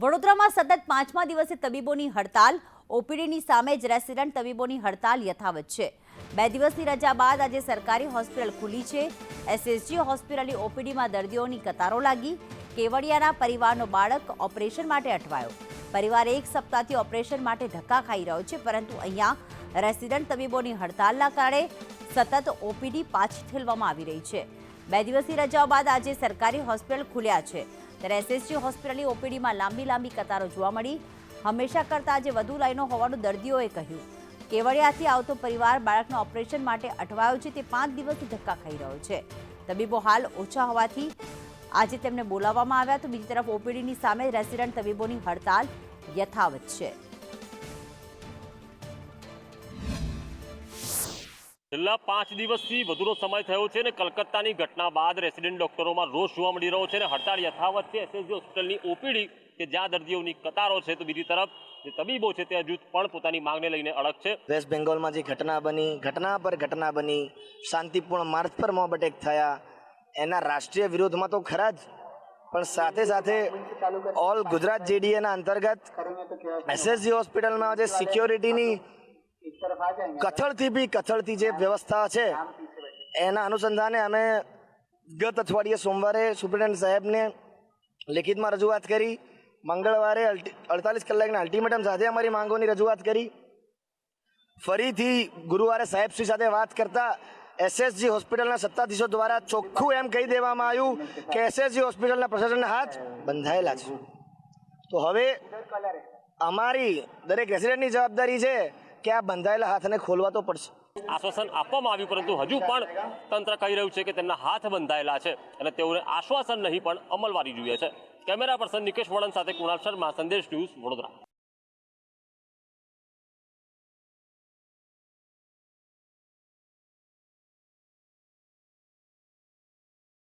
વડોદરામાં સતત પાંચમા દિવસે તબીબોની હડતાલ, ઓપીડીની સામે જ રેસિડન્ટ તબીબોની હડતાલ યથાવત છે. બે દિવસની રજા બાદ આજે સરકારી હોસ્પિટલ ખુલી છે. એસએસજી હોસ્પિટલની ઓપીડીમાં દર્દીઓની કતારો લાગી. કેવડિયાના પરિવારનો બાળક ઓપરેશન માટે અટવાયો. પરિવાર એક સપ્તાહથી ઓપરેશન માટે ધક્કા ખાઈ રહ્યો છે, પરંતુ અહીંયા રેસિડન્ટ તબીબોની હડતાલના કારણે સતત ઓપીડી પાછી ઠેલવામાં આવી રહી છે. બે દિવસની રજાઓ બાદ આજે સરકારી હોસ્પિટલ ખુલ્યા છે. ત્યારે એસએસજી હોસ્પિટલની ઓપીડીમાં લાંબી લાંબી કતારો જોવા મળી. હંમેશા કરતાં આજે વધુ લાઈનો હોવાનું દર્દીઓએ કહ્યું. કેવડિયાથી આવતો પરિવાર બાળકના ઓપરેશન માટે અટવાયો છે તે પાંચ દિવસથી ધક્કા ખાઈ રહ્યો છે. તબીબો હાલ ઓછા હોવાથી આજે તેમને બોલાવવામાં આવ્યા તો બીજી તરફ ઓપીડીની સામે રેસિડન્ટ તબીબોની હડતાલ યથાવત છે. છેલ્લા પાંચ દિવસથી વધુનો સમય થયો છે અને કલકત્તાની ઘટના બાદ રેસિડેન્ટ ડોક્ટરોમાં રોષ જોવા મળી રહ્યો છે અને હડતાળ યથાવત છે. એસએસજી હોસ્પિટલની ઓપીડી કે જ્યાં દર્દીઓની કતારો છે તો બીજી તરફ જે તબીબો છે તે હજુ પણ પોતાની માંગને લઈને અડગ છે. વેસ્ટ બેંગોલમાં જે ઘટના બની ઘટના પર ઘટના બની શાંતિપૂર્ણ માર્ચ પર મોબ એટેક થયા એના રાષ્ટ્રીય વિરોધમાં તો ખરા જ પણ સાથે સાથે ઓલ ગુજરાત જેડીએના અંતર્ગત એસએસજી હોસ્પિટલમાં જે સિક્યોરિટીની કથળથી બી કથળથી જે વ્યવસ્થા છે એના અનુસંધાને અમે ગત અઠવાડિયે સોમવારે સુપ્રિન્ટેન્ડન્ટ સાહેબને લેખિતમાં રજૂઆત કરી. મંગળવારે અડતાલીસ કલાકના અલ્ટિમેટમ સાથે અમારી માંગોની રજૂઆત કરી. ફરીથી ગુરુવારે સાહેબશ્રી સાથે વાત કરતા એસએસજી હોસ્પિટલના સત્તાધીશો દ્વારા ચોખ્ખું એમ કહી દેવામાં આવ્યું કે એસએસજી હોસ્પિટલના પ્રશાસનના હાથ બંધાયેલા છે. તો હવે અમારી દરેક રેસિડેન્ટની જવાબદારી છે કે આ બંધાયેલા હાથને ખોલવા તો પડશે. આશ્વાસન આપવામાં આવ્યું, પરંતુ હજુ પણ તંત્ર કહી રહ્યું છે કે તેમના હાથ બંધાયેલા છે અને તેઓને આશ્વાસન નહીં, પણ અમલવારી જોઈએ છે. કેમેરા પર્સન નિકેશ વળન સાથે કુણાલ શર્મા, સંદેશ ન્યૂઝ વડોદરા.